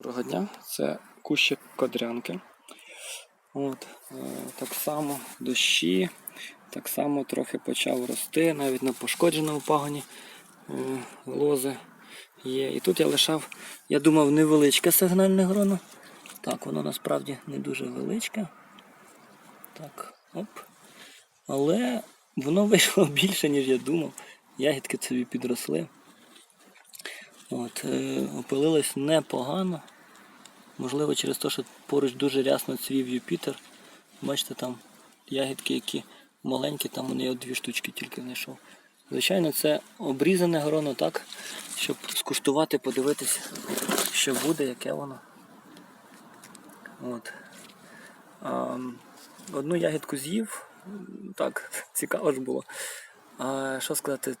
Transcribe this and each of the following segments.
Доброго дня, це кущик кодрянки. От, е, так само дощі, так само трохи почав рости, навіть на пошкодженому пагоні е, лози є. І тут я лишав, я думав, невеличке сигнальне гроно. Так, воно насправді не дуже величке. Так, оп. Але воно вийшло більше, ніж я думав. Ягідки собі підросли. От, е, опилилось непогано. Можливо, через те, що поруч дуже рясно цвів Юпітер. Бачите, там ягідки, які маленькі, там вони от дві штучки тільки знайшов. Звичайно, це обрізане гроно так, щоб скуштувати, подивитися, що буде, яке воно. От. А, одну ягідку з'їв, так, цікаво ж було. А, що сказати,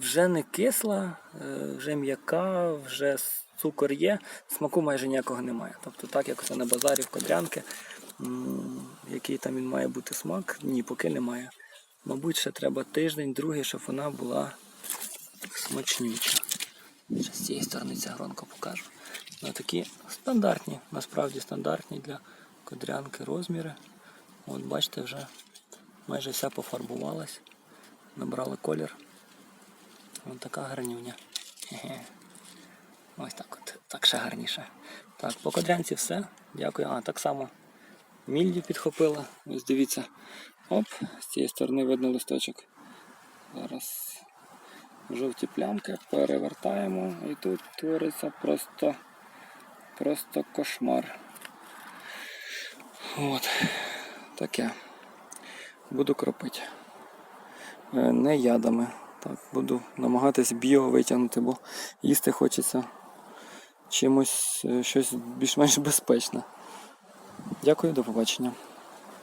вже не кисла, е, вже м'яка, вже цукор є, смаку майже ніякого немає. Тобто так, як це на базарі в кодрянки, який там він має бути смак, ні, поки немає. Мабуть, ще треба тиждень, другий, щоб вона була смачнюча. Ще з цієї сторони ця гронка покажу. Ну, такі стандартні, насправді стандартні для кодрянки розміри. От бачите, вже майже вся пофарбувалась, набрала колір. Ось така гарнюня. Ось так от. Так ще гарніше. Так, по кодрянці все. Дякую. А, так само мільдю підхопила. Ось дивіться. Оп, з цієї сторони видно листочок. Зараз жовті плямки перевертаємо і тут твориться просто, просто кошмар. От. Таке. Буду кропити. Е, Не ядами. Так, буду намагатись біо витягнути, бо їсти хочеться чимось е, щось більш-менш безпечне. Дякую, до побачення.